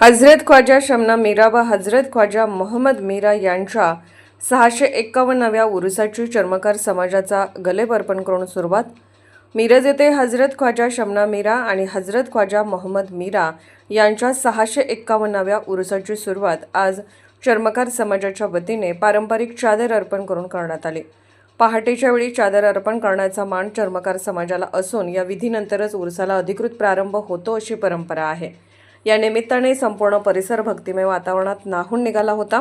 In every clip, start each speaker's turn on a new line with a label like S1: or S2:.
S1: हजरत ख्वाजा शमना मीरा व हजरत ख्वाजा मोहम्मद मीरा यांच्या सहाशे एकावन्नव्या उरुसाची चर्मकार समाजाचा गलेब अर्पण करून सुरुवात. मिरज येथे हजरत ख्वाजा शमना मीरा आणि हजरत ख्वाजा मोहम्मद मीरा यांच्या सहाशे एक्कावन्नाव्या उरुसाची सुरुवात आज चर्मकार समाजाच्या वतीने पारंपरिक चादर अर्पण करून करण्यात आली. पहाटेच्या वेळी चादर अर्पण करण्याचा मान चर्मकार समाजाला असून या विधीनंतरच उरसाला अधिकृत प्रारंभ होतो अशी परंपरा आहे. या निमित्ताने संपूर्ण परिसर भक्तिमय वातावरणात नाहून निघाला होता.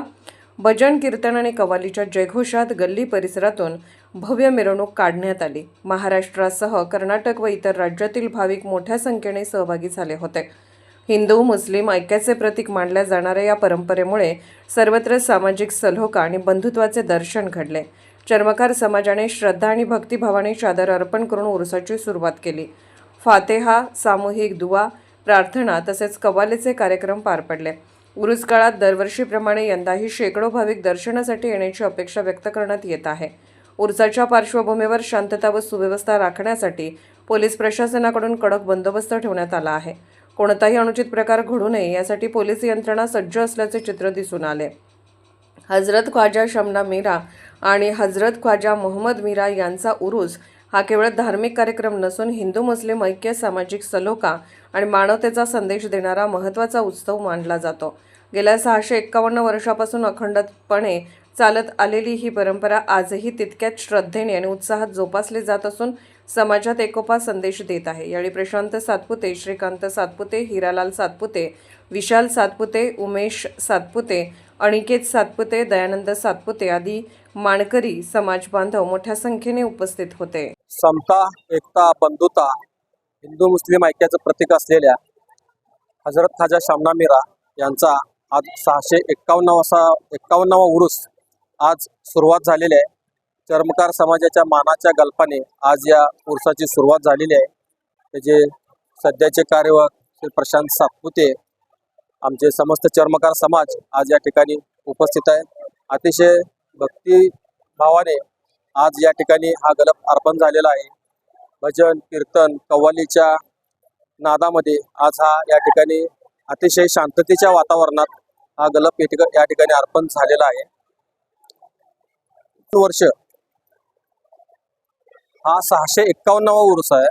S1: भजन कीर्तन आणि कवालीच्या जयघोषात गल्ली परिसरातून भव्य मिरवणूक काढण्यात आली. महाराष्ट्रासह कर्नाटक व इतर राज्यातील भाविक मोठ्या संख्येने सहभागी झाले होते. हिंदू मुस्लिम ऐक्याचे प्रतीक मानल्या जाणाऱ्या या परंपरेमुळे सर्वत्र सामाजिक सलोखा आणि बंधुत्वाचे दर्शन घडले. चर्मकार समाजाने श्रद्धा आणि भक्तिभावाने चादर अर्पण करून उरुसाची सुरुवात केली. फातेहा सामूहिक दुवा प्रार्थना तसेच कव्वालीचे कार्यक्रम पार पडले. उरुस काळात दरवर्षीप्रमाणे यंदाही शेकडो भाविक दर्शनासाठी येण्याची अपेक्षा व्यक्त करण्यात येत आहे. उर्साच्या पार्श्वभूमीवर शांतता व सुव्यवस्था राखण्यासाठी पोलीस प्रशासनाकडून कडक बंदोबस्त ठेवण्यात आला आहे. कोणताही अनुचित प्रकार घडू नये यासाठी पोलीस यंत्रणा सज्ज असल्याचे चित्र दिसून आले. हजरत ख्वाजा शमना मीरा आणि हजरत ख्वाजा मोहम्मद मीरा यांचा उरूस हा केवळ धार्मिक कार्यक्रम नसून हिंदू मुस्लिम ऐक्य सामाजिक सलोखा आणि मानवतेचा संदेश देणारा महत्त्वाचा उत्सव मानला जातो. गेल्या सहाशे एक्कावन्न वर्षापासून अखंडपणे चालत आलेली ही परंपरा आजही तितक्याच श्रद्धेने आणि उत्साहात जोपासली जात असून समाजात एकोपा संदेश देत आहे. यावेळी प्रशांत सातपुते श्रीकांत सातपुते हिरालाल सातपुते विशाल सातपुते उमेश सातपुते अनिकेत सातपुते दयानंद सातपुते आदी माणकरी समाज बांधव मोठ्या संख्येने उपस्थित होते.
S2: समता एकता बंधुता हिंदू मुस्लिम ऐक्याचं प्रतीक असलेल्या हजरत खाजा शामना मीरा यांचा आज सहाशे एक्कावन्नावा एक्कावन्नावा उरुस आज सुरुवात झालेली आहे. चर्मकार समाजाच्या मानाच्या गल्पाने आज या उरसाची सुरुवात झालेली आहे. त्याचे सध्याचे कार्यवाह श्री प्रशांत सातपुते आमचे समस्त चर्मकार समाज आज या ठिकाणी उपस्थित आहे. अतिशय भक्तिभावाने आज या ठिकाणी हा गलप अर्पण झालेला आहे. भजन कीर्तन कव्वालीच्या नादामध्ये आज हा या ठिकाणी अतिशय शांततेच्या वातावरणात हा गलप या ठिकाणी अर्पण झालेला आहे. वर्ष हा सहाशे एक्कावन्नावा उर्स आहे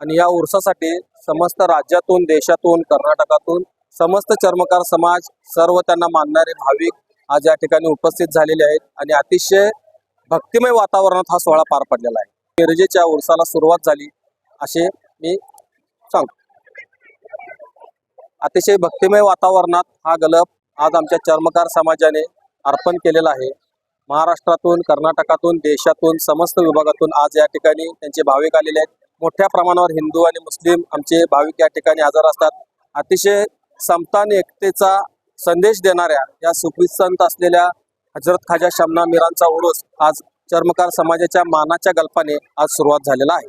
S2: आणि या उर्सासाठी समस्त राज्यातून देशातून कर्नाटकातून समस्त चर्मकार समाज सर्व त्यांना मानणारे भाविक आज या ठिकाणी उपस्थित झालेले आहेत आणि अतिशय भक्तिमय वातावरणात हा सोहळा पार पडलेला आहे. मिरजेच्या उरसाला सुरुवात झाली असे मी सांगतो. अतिशय भक्तिमय वातावरणात हा गलप आज आमच्या चर्मकार समाजाने अर्पण केलेला आहे. महाराष्ट्रातून कर्नाटकातून देशातून समस्त विभागातून आज या ठिकाणी त्यांचे भाविक आलेले आहेत. मोठ्या प्रमाणावर हिंदू आणि मुस्लिम आमचे भाविक या ठिकाणी हजर असतात. अतिशय समता आणि एकतेचा संदेश देणाऱ्या या सुखविसंत असलेल्या हजरत खाजा शमना मिरांचा उरूस आज चर्मकार समाजाच्या मानाच्या गल्पाने आज सुरुवात झालेला आहे.